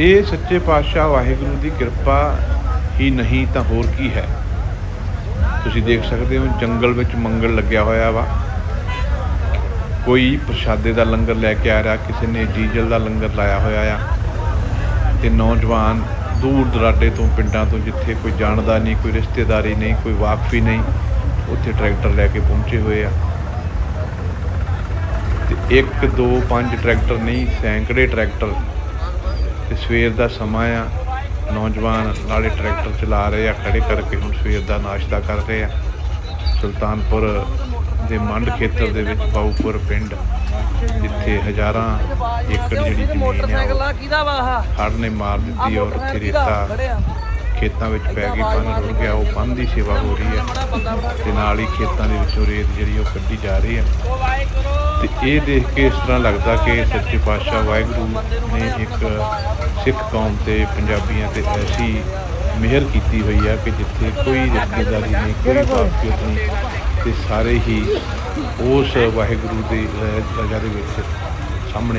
ਇਹ ਸੱਚੇ ਪਾਤਸ਼ਾਹ ਵਾਹਿਗੁਰੂ ਦੀ ਕਿਰਪਾ ਹੀ ਨਹੀਂ ਤਾਂ ਹੋਰ ਕੀ ਹੈ? ਤੁਸੀਂ ਦੇਖ ਸਕਦੇ ਹੋ, ਜੰਗਲ ਵਿੱਚ ਮੰਗਲ ਲੱਗਿਆ ਹੋਇਆ ਵਾ। ਕੋਈ ਪ੍ਰਸ਼ਾਦੇ ਦਾ ਲੰਗਰ ਲੈ ਕੇ ਆ ਰਿਹਾ, ਕਿਸੇ ਨੇ ਡੀਜ਼ਲ ਦਾ ਲੰਗਰ ਲਾਇਆ ਹੋਇਆ ਆ। ਤੇ ਨੌਜਵਾਨ ਦੂਰ ਦਰਾਡੇ ਤੋਂ, ਪਿੰਡਾਂ ਤੋਂ ਜਿੱਥੇ ਕੋਈ ਜਾਣਦਾ ਨਹੀਂ, ਕੋਈ ਰਿਸ਼ਤੇਦਾਰੀ ਨਹੀਂ, ਕੋਈ ਵਾਕਫੀ ਨਹੀਂ, ਉੱਥੇ ਟਰੈਕਟਰ ਲੈ ਕੇ ਪਹੁੰਚੇ ਹੋਏ ਆ। ਤੇ ਇੱਕ, ਦੋ, ਪੰਜ ਟਰੈਕਟਰ ਨਹੀਂ, ਸੈਂਕੜੇ ਟਰੈਕਟਰ ਤੇ ਸਵੇਰ ਦਾ ਸਮਾਂ ਆ। ਨੌਜਵਾਨ ਨਾਲੇ ਟਰੈਕਟਰ ਚਲਾ ਰਹੇ ਆ ਖੜੇ ਕਰਕੇ ਹੁਣ ਸਵੇਰ ਦਾ ਨਾਸ਼ਤਾ ਕਰ ਰਹੇ ਆ। ਸੁਲਤਾਨਪੁਰ ਦੇ ਮੰਡ ਖੇਤਰ ਦੇ ਵਿੱਚ ਪਾਉਪੁਰ ਪਿੰਡ ਜਿੱਥੇ ਹਜ਼ਾਰਾਂ ਏਕੜ ਜਿਹੜੀ ਜ਼ਮੀਨ ਆ ਮੋਟਰਸਾਈਕਲ ਆ ਕਿਹਦਾ ਵਾ ਆਹ? ਹੜ੍ਹ ਨੇ ਮਾਰ ਦਿੱਤੀ ਔਰ ਉੱਥੇ ਰੇਤਾ ਖੇਤਾਂ ਵਿੱਚ ਪੈ ਗਈ ਬੰਨ ਰੁੜ ਗਿਆ ਉਹ ਬੰਨ ਦੀ ਸੇਵਾ ਹੋ ਰਹੀ ਹੈ। ਤੇ ਨਾਲ ਹੀ ਖੇਤਾਂ ਦੇ ਵਿੱਚੋਂ ਰੇਤ ਜਿਹੜੀ ਉਹ ਕੱਢੀ ਜਾ ਰਹੀ ਹੈ। ਤੇ ਇਹ ਦੇਖ ਕੇ ਇਸ ਤਰ੍ਹਾਂ ਲੱਗਦਾ ਕਿ ਸੱਚੇ ਪਾਤਸ਼ਾਹ ਵਾਹਿਗੁਰੂ ਨੇ ਇੱਕ ਸਿੱਖ ਕੌਮ ਤੇ ਪੰਜਾਬੀਆਂ ਤੇ ਐਸੀ ਮਿਹਰ ਕੀਤੀ ਹੋਈ ਆ ਕਿ ਜਿੱਥੇ ਕੋਈ ਰਿਸ਼ਤੇਦਾਰੀ ਨਹੀਂ ਕੋਈ ਵਾਕਫੀਅਤ ਨਹੀਂ ਤੇ ਸਾਰੇ ਹੀ ਉਸ ਵਾਹਿਗੁਰੂ ਦੀ ਅਹ, ਦੇ ਵਿੱਚ ਸਾਹਮਣੇ